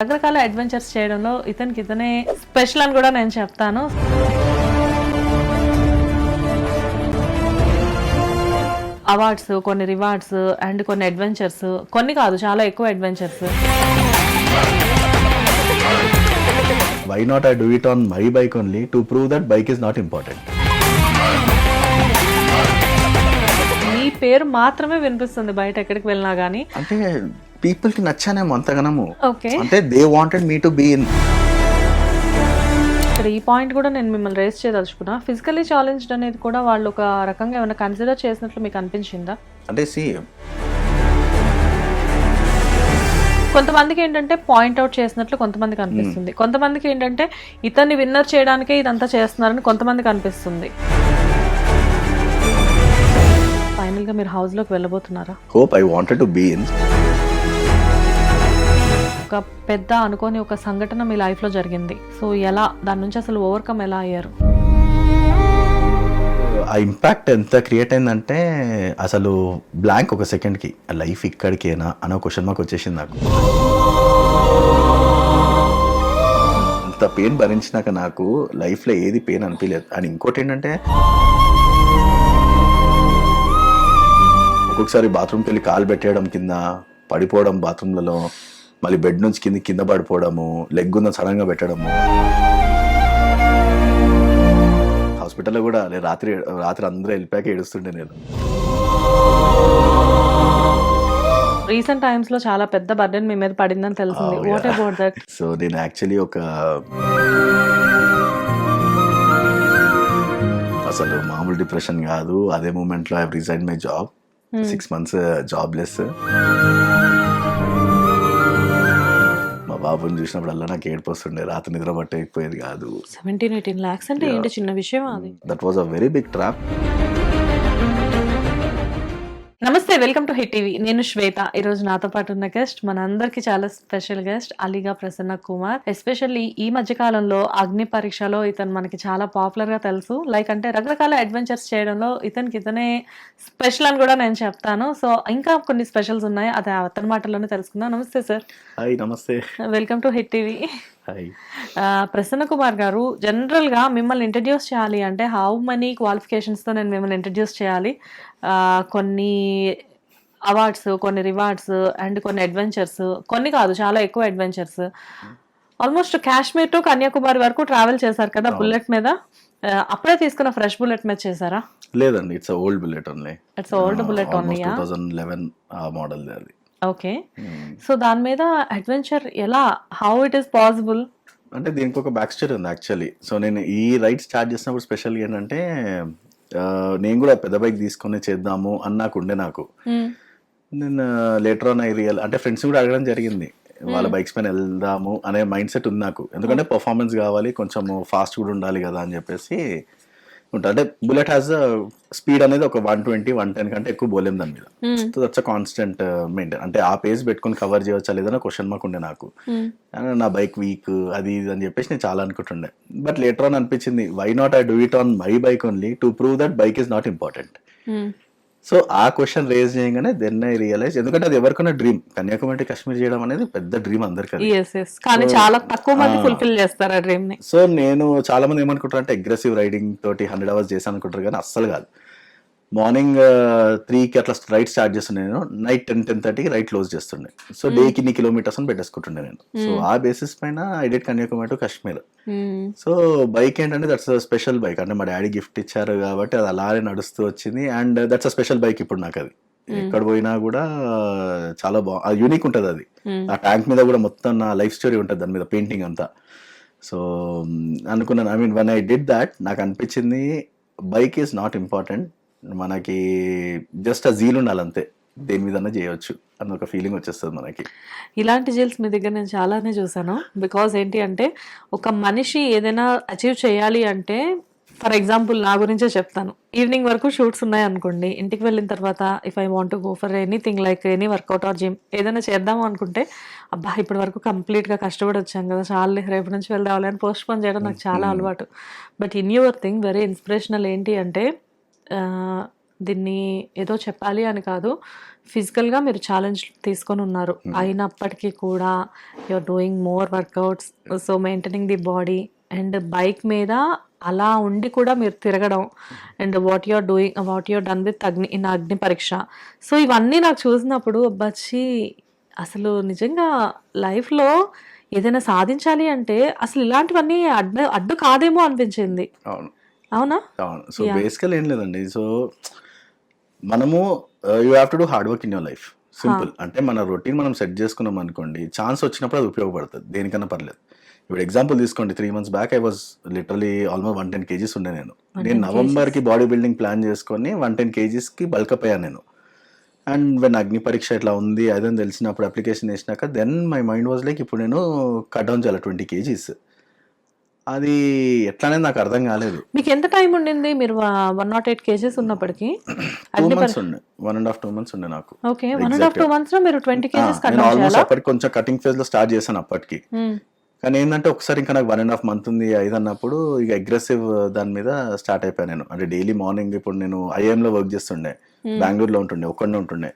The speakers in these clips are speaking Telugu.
రకరకాల అడ్వెంచర్స్ చేయడంలో ఇతనికి ఇతనే స్పెషల్ అని కూడా నేను చెప్తాను. అవార్డ్స్ కొన్ని రివార్డ్స్ అండ్ కొన్ని అడ్వెంచర్స్. కొన్ని కాదు చాలా ఎక్కువ adventures. Why not I do it on my bike only to prove that bike is not important మీ పేరు మాత్రమే వినిపిస్తుంది బయట ఎక్కడికి వెళ్ళినా కానీ అంటే పీపుల్కి నచ్చానేమో అంతగనము. ఓకే. అంటే they wanted me to be in. ఇక్కడ ఈ పాయింట్ కూడా నేను మిమ్మల్ని రేస్ చేయదలుచుకున్నా. ఫిజికలీ ఛాలెంజ్డ్ అనేది కూడా వాళ్ళు ఒక రకంగా ఏమైనా కన్సిడర్ చేసినట్లు మీకు అనిపించిందా? అంటే సి కొంతమందికి ఏంటంటే పాయింట్ అవుట్ చేసినట్లు కొంతమందికి అనిపిస్తుంది. కొంతమందికి ఏంటంటే ఇతన్ని విన్నర్ చేయడానికే ఇదంతా చేస్తున్నారని కొంతమందికి అనిపిస్తుంది. ఫైనల్గా మీరు హౌస్లోకి వెళ్ళబోతున్నారా? Hope I wanted to be in ఒక పెద్ద అనుకోని ఒక సంఘటన మీ లైఫ్లో జరిగింది. సో ఎలా దాని నుంచి అసలు ఓవర్కమ్ ఎలా అయ్యారు? ఆ ఇంపాక్ట్ ఎంత క్రియేట్ అయిందంటే అసలు బ్లాంక్ ఒక సెకండ్కి లైఫ్ ఇక్కడికేనా అనే క్వశ్చన్ మాకు వచ్చేసింది నాకు. అంత పెయిన్ భరించినాక నాకు లైఫ్లో ఏది పెయిన్ అనిపించలేదు. అండ్ ఇంకోటి ఏంటంటే ఒక్కొక్కసారి బాత్రూమ్కి వెళ్ళి కాలు పెట్టేయడం కింద పడిపోవడం బాత్రూమ్లలో మళ్ళీ బెడ్ నుంచి కింద కింద పడిపోవడము లెగ్ ఉన్న సడన్గా పెట్టడము. హాస్పిటల్లో కూడా నేను రాత్రి రాత్రి అందరూ వెళ్ళిపోయాక ఏడుస్తుండే నేను. రీసెంట్ టైమ్స్లో చాలా పెద్ద బర్డెన్ మీ మీద పడిందని తెలిసింది. వాట్. అబౌట్ దట్ సో నేను యాక్చువల్లీ ఒక అసలు మామూలు డిప్రెషన్ కాదు. అదే మూమెంట్లో I resign my job six months jobless మా బాబుని చూసినప్పుడల్లా నాకు ఏడుపు వస్తుండే రాత్రి నిద్ర పట్టకపోయేది కాదు. సెవెంటీన్ ఎయిటీన్ లాక్స్ అంటే ఏంటి చిన్న విషయం అది? That was a very big trap నమస్తే వెల్కమ్ టు హిట్ టీవీ. నేను శ్వేత. ఈ రోజు నాతో పాటు ఉన్న గెస్ట్ మన అందరికి చాలా స్పెషల్ గెస్ట్ అలీగా ప్రసన్న కుమార్. ఎస్పెషల్లీ ఈ మధ్య కాలంలో అగ్ని పరీక్షలో ఇతను మనకి చాలా పాపులర్గా తెలుసు. లైక్ అంటే రకరకాల అడ్వెంచర్స్ చేయడంలో ఇతనికి ఇతనే స్పెషల్ అని కూడా నేను చెప్తాను. సో ఇంకా కొన్ని స్పెషల్స్ ఉన్నాయి. అది అతని మాటల్లోనే తెలుసుకుందాం. నమస్తే సార్ నమస్తే. Welcome to hit TV. Prasanna Kumar గారు జనరల్గా మిమ్మల్ని ఇంట్రడ్యూస్ చేయాలి అంటే హౌ మనీ క్వాలిఫికేషన్స్తో నేను మిమ్మల్ని ఇంట్రడ్యూస్ చేయాలి? కొన్ని అవార్డ్స్ కొన్ని రివార్డ్స్ అండ్ కొన్ని అడ్వెంచర్స్ కొన్ని కాదు చాలా ఎక్కువ adventures almost Kashmir to Kanyakumari వరకు ట్రావెల్ చేశారు కదా బుల్లెట్ మీద? అప్పుడే తీసుకున్న ఫ్రెష్ బుల్లెట్ మీద చేశారా? లేదండి it's old bullet only it's old bullet only ఆ మోడల్ అది. ఓకే. సో దాని మీద అడ్వెంచర్ ఎలా హౌ ఇట్ ఈస్ పాసిబుల్ అంటే దీనికి ఒక బ్యాక్ స్టోరీ ఉంది యాక్చువల్లీ సో నేను ఈ రైడ్ స్టార్ట్ చేసినప్పుడు స్పెషల్ ఏంటంటే నేను కూడా పెద్ద బైక్ తీసుకొని చేద్దాము అని నాకు ఉండే నాకు. నేను లేటర్ ఆన్ ఐ రియల్ అంటే ఫ్రెండ్స్ కూడా అడగడం జరిగింది. వాళ్ళ బైక్స్ పైన వెళ్దాము అనే మైండ్ సెట్ ఉంది నాకు. ఎందుకంటే పర్ఫార్మెన్స్ కావాలి కొంచెం ఫాస్ట్ కూడా ఉండాలి కదా అని చెప్పేసి ఉంటా. అంటే బుల్లెట్ హ్యాస్ స్పీడ్ అనేది ఒక వన్ ట్వంటీ వన్ టెన్ కంటే ఎక్కువ పోలేం దాని మీద. So that's a constant maintain అంటే ఆ పేజ్ పెట్టుకొని కవర్ చేయవచ్చా లేదన్న క్వశ్చన్ మార్క్ ఉండే నాకు. And నా బైక్ వీక్ అది ఇది అని చెప్పేసి నేను చాలా అనుకుంటుండే. బట్ లేటర్ ఆన్ అనిపించింది why not I do it on my bike only to prove that bike is not important so ఆ క్వశ్చన్ రేజ్ చేయగానే దెన్ ఐ రియలైజ్ ఎందుకంటే అది ఎవరికైనా డ్రీమ్ కన్యాకుమారి కాశ్మీర్ చేయడం అనేది పెద్ద డ్రీమ్ అందరికి కానీ చాలా తక్కువ మంది ఫుల్ఫిల్ చేస్తారు ఆ డ్రీమ్ని. సో నేను చాలా మంది ఏమనుకుంటారు అంటే అగ్రెసివ్ రైడింగ్ తోటి హండ్రెడ్ అవర్స్ చేశాను అనుకుంటారు కానీ అస్సలు కాదు. మార్నింగ్ త్రీకి అట్లా రైడ్ స్టార్ట్ చేస్తుండే నేను. నైట్ టెన్ టెన్ థర్టీకి రైడ్ క్లోజ్ చేస్తుండే. సో డేకి ఇన్ని కిలోమీటర్స్ అని పెట్టేసుకుంటుండే నేను. సో ఆ బేసిస్ పైన I did Kanyakumari to Kashmir so bike ఏంటంటే దట్స్ స్పెషల్ బైక్ అంటే మా డాడీ గిఫ్ట్ ఇచ్చారు కాబట్టి అది అలానే నడుస్తూ వచ్చింది. And that's a special bike ఇప్పుడు నాకు అది. ఎక్కడ పోయినా కూడా చాలా బాగా యూనిక్ ఉంటుంది అది. ఆ ట్యాంక్ మీద కూడా మొత్తం నా లైఫ్ స్టోరీ ఉంటుంది దాని మీద పెయింటింగ్ అంతా. సో అనుకున్నాను. I mean one I did that నాకు అనిపించింది బైక్ ఈజ్ నాట్ ఇంపార్టెంట్ మనకి జస్ట్ ఆ జీల్ ఉండాలి అంతే దేని మీద చేయొచ్చు అన్న ఒక ఫీలింగ్ వచ్చేస్తుంది మనకి. ఇలాంటి జీల్స్ మీ దగ్గర నేను చాలానే చూసాను బికాజ్ ఏంటి అంటే ఒక మనిషి ఏదైనా అచీవ్ చేయాలి అంటే ఫర్ ఎగ్జాంపుల్ నా గురించే చెప్తాను. ఈవినింగ్ వరకు షూట్స్ ఉన్నాయి అనుకోండి ఇంటికి వెళ్ళిన తర్వాత if I want go for anything like any workout or gym ఏదైనా చేద్దాం అనుకుంటే అబ్బా ఇప్పటి వరకు కంప్లీట్గా కష్టపడి వచ్చాం కదా చాలు రేపు నుంచి వెళ్దాం అని పోస్ట్ పోన్ చేయడం నాకు చాలా అలవాటు. But in your thing very inspirational ఏంటి అంటే దీన్ని ఏదో చెప్పాలి అని కాదు. ఫిజికల్గా మీరు ఛాలెంజ్ తీసుకొని ఉన్నారు. అయినప్పటికీ కూడా you're doing more workouts so maintaining the body and bike మీద అలా ఉండి కూడా మీరు తిరగడం and what you're doing what you're done with Agni in Agni Pariksha. So ఇవన్నీ నాకు చూసినప్పుడు బచ్చి అసలు నిజంగా లైఫ్లో ఏదైనా సాధించాలి అంటే అసలు ఇలాంటివన్నీ అడ్డు అడ్డు కాదేమో అనిపించింది. అవును. అవునా? అవును. సో బేసికల్ ఏం లేదండి. సో మనము you have to do hard work in your life simple అంటే మన రొటీన్ మనం సెట్ చేసుకున్నాం అనుకోండి ఛాన్స్ వచ్చినప్పుడు అది ఉపయోగపడుతుంది. దేనికన్నా పర్లేదు. ఇప్పుడు ఎగ్జాంపుల్ తీసుకోండి. Three months back I was literally almost one ten kgs ఉండే నేను. నేను నవంబర్కి బాడీ బిల్డింగ్ ప్లాన్ చేసుకొని వన్ టెన్ కేజీస్కి బల్కప్ అయ్యాను నేను. అండ్ వెన్ అగ్ని పరీక్ష ఇట్లా ఉంది అదని తెలిసినప్పుడు అప్లికేషన్ వేసినాక then my mind was like ఇప్పుడు నేను కట్ డౌన్ చేయాలి ట్వంటీ కేజీస్ అది ఎట్లా అనేది నాకు అర్థం కాలేదు. మీకు ఎంత టైం ఉండింది? మీరు వన్ నాట్ ఎయిట్ కేజెస్ ఉన్నప్పటికీ? టూ మంత్స్ ఉండే. One and half two months ఉండే నాకు. Okay one and half two మంత్స్లో మీరు ట్వంటీ కేజెస్ కట్ నేను ఆల్మోస్ట్ అప్పటికి కొంచెం కటింగ్ ఫేజ్లో స్టార్ట్ చేశాను అప్పటికి. మ్మ్. కానీ ఏంటంటే ఒకసారి ఇంకా నాకు వన్ అండ్ హాఫ్ మంత్ ఉంది ఐదు అన్నప్పుడు ఇక అగ్రెసివ్ దాని మీద స్టార్ట్ అయిపోయాను నేను. అంటే డైలీ మార్నింగ్ ఇప్పుడు నేను IIM లో వర్క్ చేస్తుండే. బెంగళూరులో ఉంటుండే ఒక్కడే ఉంటుండే.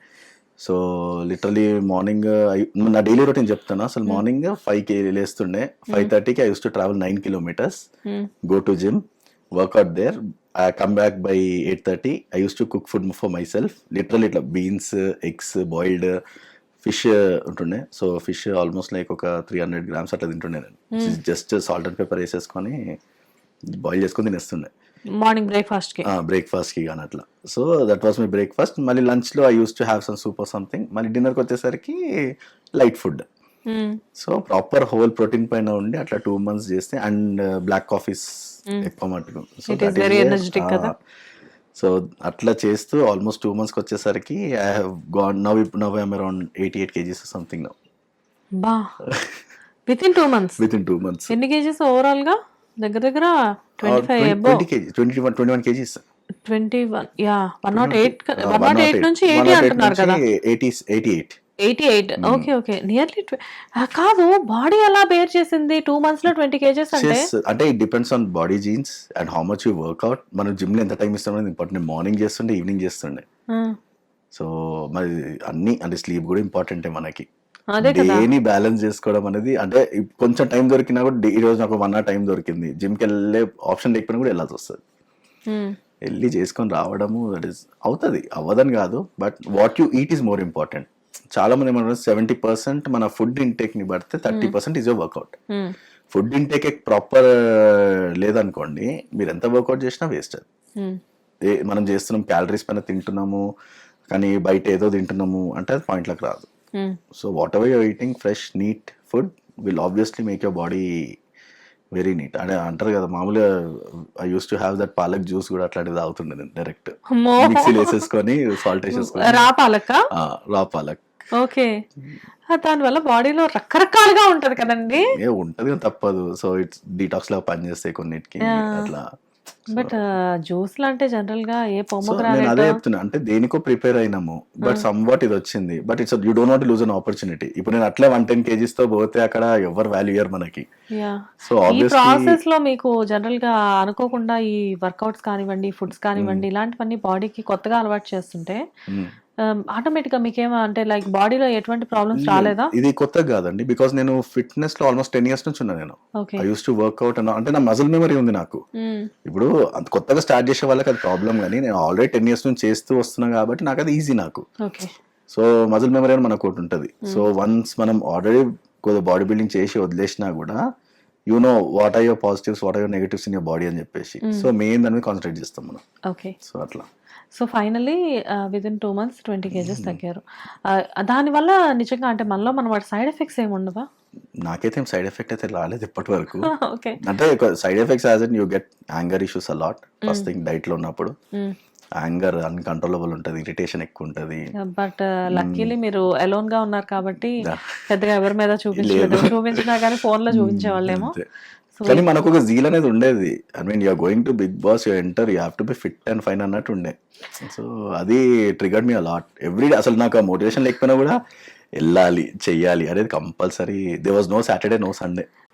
సో లిటరలీ మార్నింగ్ నా డైలీ రొటీన్ చెప్తాను అసలు మార్నింగ్ ఫైవ్కి లేస్తుండే ఫైవ్ థర్టీకి I use to travel nine kilometres. Hmm. go to gym, work out there. I come back by 8.30. I used to cook food for myself. Literally ఇట్లా బీన్స్ ఎగ్స్ బాయిల్డ్ ఫిష్ ఉంటుండే. సో ఫిష్ ఆల్మోస్ట్ లైక్ ఒక త్రీ హండ్రెడ్ గ్రామ్స్ అట్లా తింటుండే నేను. జస్ట్ సాల్ట్ అండ్ పెప్పర్ వేసేసుకొని బాయిల్ చేసుకొని తినేస్తుండే. మార్నింగ్ బ్రేక్ఫాస్ట్కి బ్రేక్ఫాస్ట్కి కానీ అట్లా. So that was my breakfast మళ్ళీ లంచ్లో I use to have some soup or something మళ్ళీ డిన్నర్కి వచ్చేసరికి light food. So proper whole protein పైన ఉండి అట్లా టూ మంత్స్ చేస్తే అండ్ బ్లాక్ కాఫీస్ ఎక్కువ మట్టుకు సో? సో అట్లా చేస్తూ ఆల్మోస్ట్ టూ మంత్స్కి వచ్చేసరికి I have gone now now I'm around eighty eight kgs something now బా. Within two months within two months ఎన్ని కేజీస్ ఓవరాల్గా దగ్గర దగ్గర twenty five above twenty one twenty one kgs twenty one yeah one not eight one not eight నుంచి ఎయిటీ అంటున్నారు కదా. Eighty eighty eight eighty eight okay okay nearly కాదు బాడీ ఎలా బేర్ చేసింది? టూ మంత్స్లో ట్వంటీ కేజెస్ అంటే? అంటే it depends on body genes and how much you workout మనం జిమ్లో ఎంత టైం ఇస్తాం ఇంపార్టెంట్ మార్నింగ్ చేస్తుండే ఈవినింగ్ చేస్తుండే. సో మరి అన్ని అంటే స్లీప్ కూడా ఇంపార్టెంటే మనకి. డేని బ్యాలెన్స్ చేసుకోవడం అనేది అంటే కొంచెం టైం దొరికినా కూడా ఈ రోజు నాకు వన్ అవర్ టైం దొరికింది. జిమ్కి వెళ్ళే ఆప్షన్ లేకపోయినా కూడా వెళ్ళాల్సి వస్తుంది. వెళ్ళి చేసుకొని రావడము దట్ ఈస్ అవుతుంది. అవ్వదని కాదు but what you eat is more important చాలా మంది ఏమంటారు సెవెంటీ పర్సెంట్ మన ఫుడ్ ఇంటేక్ని పడితే thirty percent is your workout hmm. Food intake proper లేదనుకోండి మీరు ఎంత వర్కౌట్ చేసినా వేస్ట్ అది. మనం చేస్తున్నాం క్యాలరీస్ పైన తింటున్నాము కానీ బయట ఏదో తింటున్నాము అంటే అది పాయింట్లకు రాదు. So whatever you're eating fresh neat food will obviously make your body very neat అంటే అంటారు కదా మామూలుగా I use to have that palak juice కూడా అట్లాంటిది తాగుతుండే డైరెక్ట్. మిక్సీలో వేసేసుకొని సాల్ట్ వేసేసుకొని. రా పాలక? రా పాలక్. ఓకే. దానివల్ల బాడీలో రకరకాలుగా ఉంటది కదండి. ఉంటది తప్పదు. సో ఇట్స్ డీటాక్స్ లాగా పనిచేస్తాయి కొన్నిటికి అట్లా. బట్ జ్యూస్ అంటే జనరల్గా ఏ నేను అదే చెప్తున్నా. అంటే దేనికో ప్రిపేర్ అయినాము బట్ సమ్ వాట్ ఇది వచ్చింది. But it's you don't want lose an opportunity ఇప్పుడు నేను అట్లే వన్ టెన్ కేజీస్తో పోతే అక్కడ ఎవరు వాల్యూ ఇయర్ మనకి. సో ఈ ప్రాసెస్లో మీకు జనరల్గా అనుకోకుండా ఈ వర్కౌట్స్ కానివ్వండి ఫుడ్స్ కానివ్వండి ఇలాంటివన్నీ బాడీకి కొత్తగా అలవాటు చేస్తుంటే ఆటోమేటిక్గా మీకేమో అంటే లైక్ బాడీలో ఎటువంటి ప్రాబ్లమ్స్ రాలేదా? ఇది కొత్తగా కాదండి. బికాస్ నేను ఫిట్నెస్లో ఆల్మోస్ట్ టెన్ ఇయర్స్ నుంచి ఉన్నా నేను. ఐ యూస్ టు వర్క్అవుట్ అంటే నా మజిల్ మెమరీ ఉంది నాకు. ఇప్పుడు అంత కొత్తగా స్టార్ట్ చేసే వాళ్ళకి అది ప్రాబ్లం కానీ నేను ఆల్రెడీ టెన్ ఇయర్స్ నుంచి చేస్తూ వస్తున్నా కాబట్టి నాకు అది ఈజీ నాకు. సో మజిల్ మెమరీ అని మనకు ఒకటి ఉంటుంది. సో వన్స్ మనం ఆల్రెడీ కొద్దిగా బాడీ బిల్డింగ్ చేసి వదిలేసినా కూడా you know what are your positives what are your negatives in your body అని చెప్పేసి. సో మెయిన్ దాని మీద కాన్సన్ట్రేట్ చేస్తాం మనం. ఓకే సో అట్లా. So finally within two months twenty kgs తగ్గారు. Uh, దానివల్ల నిజంగా అంటే మనలో మన వాటి సైడ్ ఎఫెక్ట్స్ ఏమి ఉండవా? నాకైతే సైడ్ ఎఫెక్ట్ అయితే రాలేదు ఇప్పటి వరకు. అంటే side effects as in you get anger issues a lot first thing డైట్లో ఉన్నప్పుడు. యాంగర్ అన్కంట్రోలబుల్ ఉంటుంది ఇరిటేషన్ ఎక్కువ ఉంటుంది. బట్ లక్కీలీ మీరు అలోన్గా ఉన్నారు కాబట్టి. పెద్దగా ఎవరి మీద చూపించలేదు చూపించినా కానీ ఫోన్లో చూపించే వాళ్ళేమో అంతే. కానీ మనకు ఒక జీల్ అనేది ఉండేది. I mean you're going to Bigg Boss you enter you have to be fit and fine అన్నట్టు ఉండే. సో అది ట్రిగర్డ్ మీ అలాట్ ఎవ్రీ అసలు నాకు ఆ మోటివేషన్ లేకపోయినా కూడా వెళ్ళాలి చెయ్యాలి. అనేది compulsory they was no Saturday no Sunday